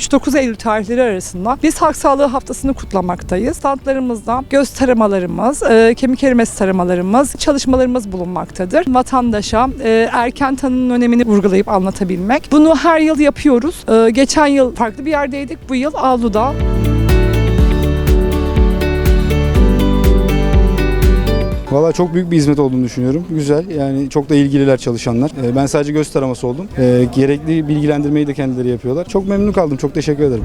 13-9 Eylül tarihleri arasında biz halk sağlığı haftasını kutlamaktayız. Standlarımızda göz taramalarımız, e, kemik erimesi taramalarımız, çalışmalarımız bulunmaktadır. Vatandaşa e, erken tanının önemini vurgulayıp anlatabilmek. Bunu her yıl yapıyoruz. E, geçen yıl farklı bir yerdeydik. Bu yıl Avlu'da. Valla çok büyük bir hizmet olduğunu düşünüyorum. Güzel yani çok da ilgililer çalışanlar. Ee, Ben sadece göz taraması oldum. Ee, Gerekli bilgilendirmeyi de kendileri yapıyorlar. Çok memnun kaldım. Çok teşekkür ederim.